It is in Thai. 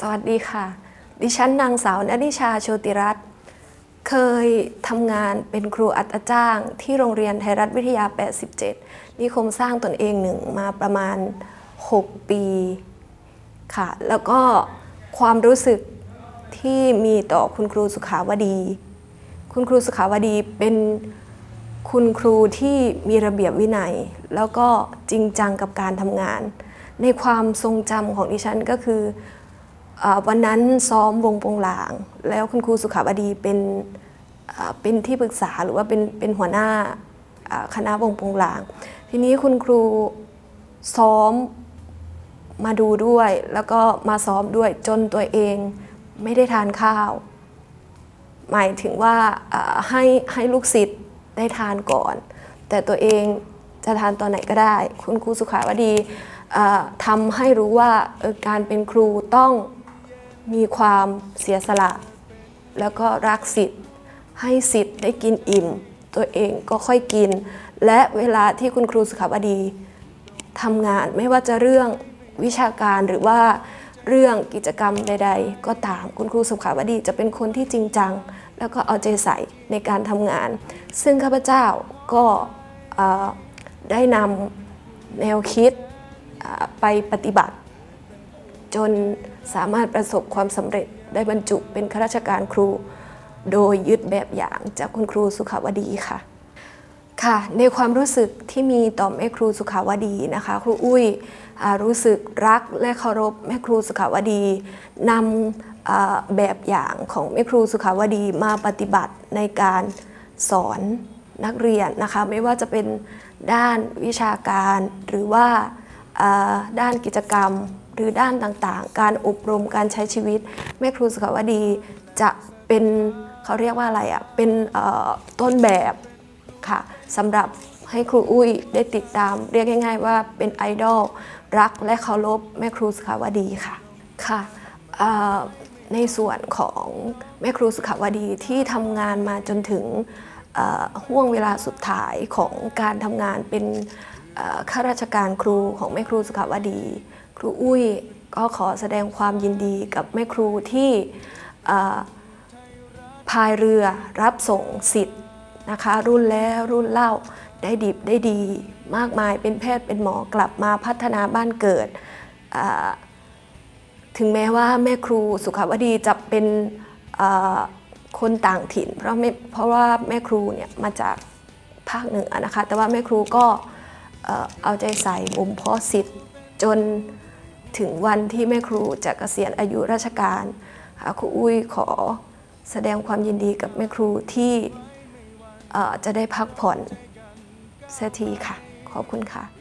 สวัสดีค่ะ ดิฉันนางสาวนิชาโชติรัตน์ เคยทำงานเป็นครูอัตจ้าง ที่โรงเรียนไทยรัฐวิทยา 87 นิคมสร้างตนเองหนึ่งมาประมาณ 6 ปีค่ะ แล้วก็ความรู้สึกที่มีต่อคุณครูสุขาวดี คุณครูสุขาวดีเป็นคุณครูที่มีระเบียบวินัย แล้วก็จริงจังกับการทำงาน ในความทรงจำของดิฉันก็คือ วันนั้นซ้อมวงโปงหลาง แล้วคุณครูสุขาวดีเป็นเป็นที่ปรึกษาหรือว่าเป็นเป็นหัวหน้าคณะวงโปงหลาง ทีนี้คุณครูซ้อมมาดูด้วย แล้วก็มาซ้อมด้วยจนตัวเองไม่ได้ทานข้าว หมายถึงว่าให้ให้ลูกศิษย์ได้ทานก่อน แต่ตัวเองจะทานตอนไหนก็ได้ คุณครูสุขาวดีทำให้รู้ว่าการเป็นครูต้อง มีความเสียสละ แล้วก็รักสิทธิ์ ให้สิทธิ์ได้กินอิ่ม ตัวเองก็ค่อยกิน และเวลาที่คุณครูสุขาวดีทำงานไม่ว่าจะเรื่องวิชาการหรือว่าเรื่องกิจกรรมใด ๆ ก็ตามคุณครูสุขาวดีจะเป็นคนที่จริงจัง แล้วก็เอาใจใส่ในการทำงาน ซึ่งข้าพเจ้าก็ได้นำแนวคิดไปปฏิบัติ จน สามารถประสบความสำเร็จได้บรรจุเป็นข้าราชการครู โดยยึดแบบอย่างจากคุณครูสุขาวดีค่ะ ค่ะในความรู้สึกที่มีต่อแม่ครูสุขาวดีนะคะ ครูอุ้ยรู้สึกรักและเคารพแม่ครูสุขาวดีนำแบบอย่างของแม่ครูสุขาวดีมาปฏิบัติในการสอนนักเรียนนะคะไม่ว่าจะเป็นด้านวิชาการหรือว่าด้านกิจกรรม หรือด้านต่างๆ การอบรมการใช้ชีวิต แม่ครูสุขวดีจะเป็นเขาเรียกว่าอะไรอะ่ะเป็นต้นแบบค่ะสำหรับให้ครูอุ้ยได้ติดตาม เรียกง่าย ๆ ว่าเป็นไอดอลรักและเคารพแม่ครูสุขวดีค่ะค่ะในส่วนของแม่ครูสุขวดีที่ทำงานมาจนถึงห่วงเวลาสุดท้ายของการทำงานเป็น ข้าราชการครูของแม่ครูสุขาวดี ครูอุ้ยก็ขอแสดงความยินดีกับแม่ครูที่พายเรือรับส่งสิทธิ์นะคะรุ่นแล้วรุ่นเล่าได้ดิบได้ดี มากมายเป็นแพทย์เป็นหมอกลับมาพัฒนาบ้านเกิด ถึงแม้ว่าแม่ครูสุขาวดีจะเป็นคนต่างถิ่น เพราะเพราะว่าแม่ครูเนี่ยมาจากภาคเหนือนะคะแต่ว่าแม่ครูก็ เอาใจใส่บ่มเพาะสิทธิ์จนถึงวันที่แม่ครูจะเกษียณอายุราชการครูอุ้ยขอแสดงความยินดีกับแม่ครูที่จะได้พักผ่อนเสียทีค่ะ ขอบคุณค่ะ